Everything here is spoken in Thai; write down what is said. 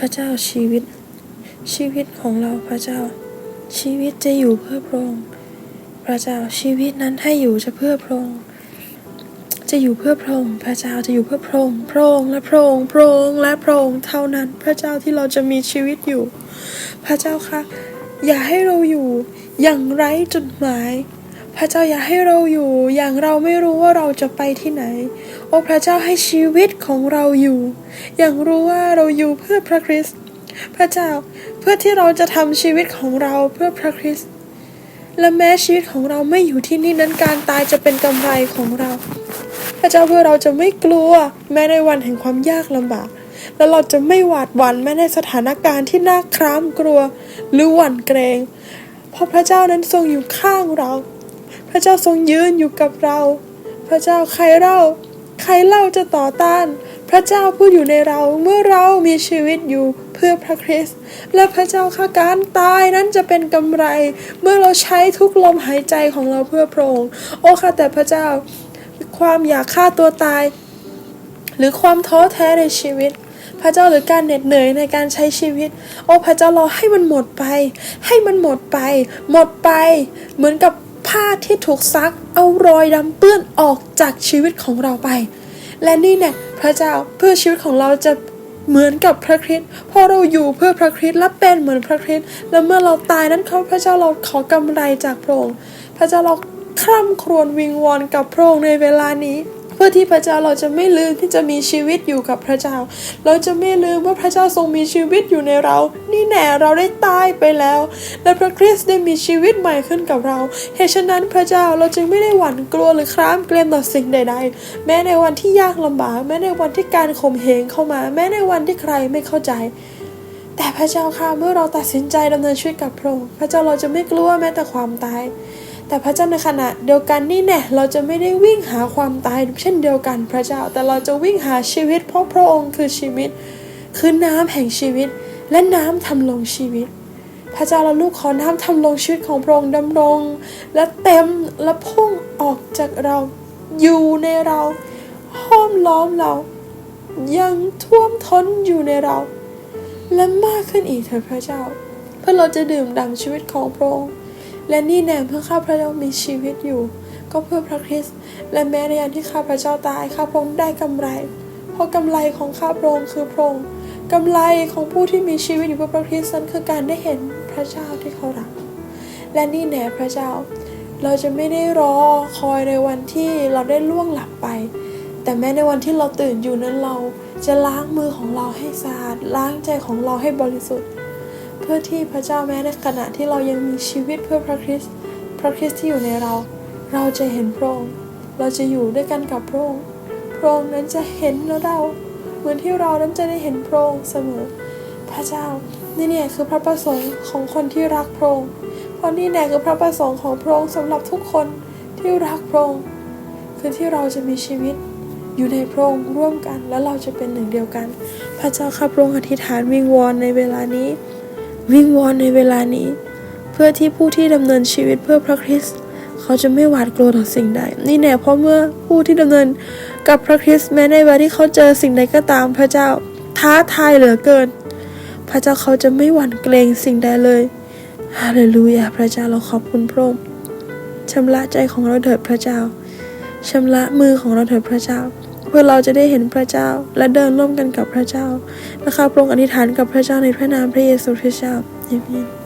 พระเจ้าชีวิต ชีวิตของเราพระเจ้า ชีวิตจะอยู่เพื่อพระองค์พระเจ้าชีวิตนั้นถ้อยู่จะเพื่อพระองค์จะอยู่เพื่อพระองค์พระเจ้าจะอยู่เพื่อพระองค์พระองค์และพระองค์พระองค์และพระองค์เท่านั้นพระเจ้าที่เราจะมีชีวิตอยู่ พระเจ้าคะอย่าให้เราอยู่อย่างไร้จุดหมาย พระเจ้าอย่าให้เราอยู่อย่างเราไม่รู้ว่าเราจะไปที่ไหน โอ้พระเจ้าให้ชีวิตของเราอยู่ อย่างรู้ว่าเราอยู่เพื่อพระคริสต์พระเจ้าเพื่อที่เราจะทำชีวิตของเราเพื่อพระคริสต์และแม้ชีวิตของเราไม่อยู่ที่นี่นั้นการตายจะเป็นกำไรของเรา พระเจ้าเพื่อเราจะไม่กลัวแม้ในวันแห่งความยากลำบาก และเราจะไม่หวาดหวั่นแม้ในสถานการณ์ที่น่าคร้ามกลัวหรือหวั่นเกรง เพราะพระเจ้านั้นทรงอยู่ข้างเรา พระเจ้าทรงยืนอยู่กับเรา พระเจ้าใครเล่า ใครเล่าจะต่อต้าน พระเจ้าผู้อยู่ในเราเมื่อเรามีชีวิตอยู่เพื่อพระคริสต์และพระเจ้าข้าการตายนั้นจะเป็นกำไร เมื่อเราใช้ทุกลมหายใจของเราเพื่อพระองค์โอ้ข้าแต่พระเจ้า ความอยากฆ่าตัวตาย หรือความท้อแท้ในชีวิตพระเจ้าหรือการเหน็ดเหนื่อยในการใช้ชีวิต โอ้พระเจ้าเราให้มันหมดไป ให้มันหมดไป หมดไป เหมือนกับ ผ้าที่ถูกซักเอารอยดำเปื้อนออกจากชีวิตของเราไป และนี่เนี่ยพระเจ้าเพื่อชีวิตของเราจะเหมือนกับพระคริสต์พอเราอยู่เพื่อพระคริสต์และเป็นเหมือนพระคริสต์แล้วเมื่อเราตายนั้นเขาพระเจ้าเราขอกำไรจากพระองค์พระเจ้าเราคร่ำครวญวิงวอนกับพระองค์ในเวลานี้ เพื่อที่พระเจ้าเราจะไม่ลืมที่จะมีชีวิตอยู่กับพระเจ้า เราจะไม่ลืมว่าพระเจ้าทรงมีชีวิตอยู่ในเรา นี่แน่เราได้ตายไปแล้ว และพระคริสต์ได้มีชีวิตใหม่ขึ้นกับเราเหตุฉะนั้นพระเจ้าเราจึงไม่ได้หวั่นกลัวหรือคร้ามเกรงต่อสิ่งใด ๆ แม้ในวันที่ยากลำบากแม้ในวันที่การข่มเหงเข้ามา แม้ในวันที่ใครไม่เข้าใจแต่พระเจ้าค่ะเมื่อเราตัดสินใจดำเนินชีวิตกับพระองค์พระเจ้าเราจะไม่กลัวแม้แต่ความตาย แต่พระเจ้าในขณะเดียวกันนี่แน่เราจะไม่ได้วิ่งหาความตายเช่นเดียวกันพระเจ้า แต่เราจะวิ่งหาชีวิต เพราะพระองค์คือชีวิต คือน้ำแห่งชีวิต และน้ำทำลงชีวิต พระเจ้าเราลูกขอน้ำทำลงชีวิตของพระองค์ดำรง และเต็มและพุ่งออกจากเราอยู่ในเราห้อมล้อมเรา ยังท่วมท้นอยู่ในเรา และมากขึ้นอีกเถิดพระเจ้า เพื่อเราจะดื่มด่ำชีวิตของพระองค์ และนี่แน่เพื่อข้าพระเจ้ามีชีวิตอยู่ ก็เพื่อพระคริสต์และแม้ในยามที่ข้าพระเจ้าตายข้าพระองค์ได้กำไร เพราะกำไรของข้าพระองค์คือพระองค์กำไรของผู้ที่มีชีวิตอยู่เพื่อพระคริสต์นั้นคือการได้เห็นพระเจ้าที่เขารัก และนี่แน่พระเจ้า เราจะไม่ได้รอคอยในวันที่เราได้ล่วงหลับไป แต่แม้ในวันที่เราตื่นอยู่นั้นเราจะล้างมือของเราให้สะอาดล้างใจของเราให้บริสุทธิ์ เพื่อที่พระเจ้าแม้ในขณะที่เรายังมีชีวิตเพื่อพระคริสต์พระคริสต์ที่อยู่ในเรา เราจะเห็นพระองค์เราจะอยู่ด้วยกันกับพระองค์พระองค์นั้นจะเห็นเราเหมือนที่เรานั้นจะได้เห็นพระองค์เสมอ พระเจ้านี่เนี่ยคือพระประสงค์ของคนที่รักพระองค์เพราะนี่แน่คือพระประสงค์ของพระองค์สำหรับทุกคนที่รักพระองค์คือที่เราจะมีชีวิตอยู่ในพระองค์ร่วมกัน แล้วเราจะเป็นหนึ่งเดียวกัน พระเจ้าข้าพระองค์อธิษฐานวิงวอนในเวลานี้ วิงวอนในเวลานี้ เพื่อที่ผู้ที่ดำเนินชีวิตเพื่อพระคริสต์เขาจะไม่หวาดกลัวต่อสิ่งใด นี่แน่เพราะเมื่อผู้ที่ดำเนินกับพระคริสต์แม้ในเวลาที่เขาเจอสิ่งใดก็ตามพระเจ้าท้าทายเหลือเกิน พระเจ้าเขาจะไม่หวั่นเกรงสิ่งใดเลยฮาเลลูยาพระเจ้าเราขอบคุณพระองค์ชำระใจของเราเถิดพระเจ้าชำระมือของเราเถิดพระเจ้า พื่อเราจะได้เห็นพระเจ้าและเดินร่วมกันกับพระเจ้านะคะพระองค์อธิษฐานกับพระเจ้าในพระนามพระเยซูคริสต์เจ้าอาเมน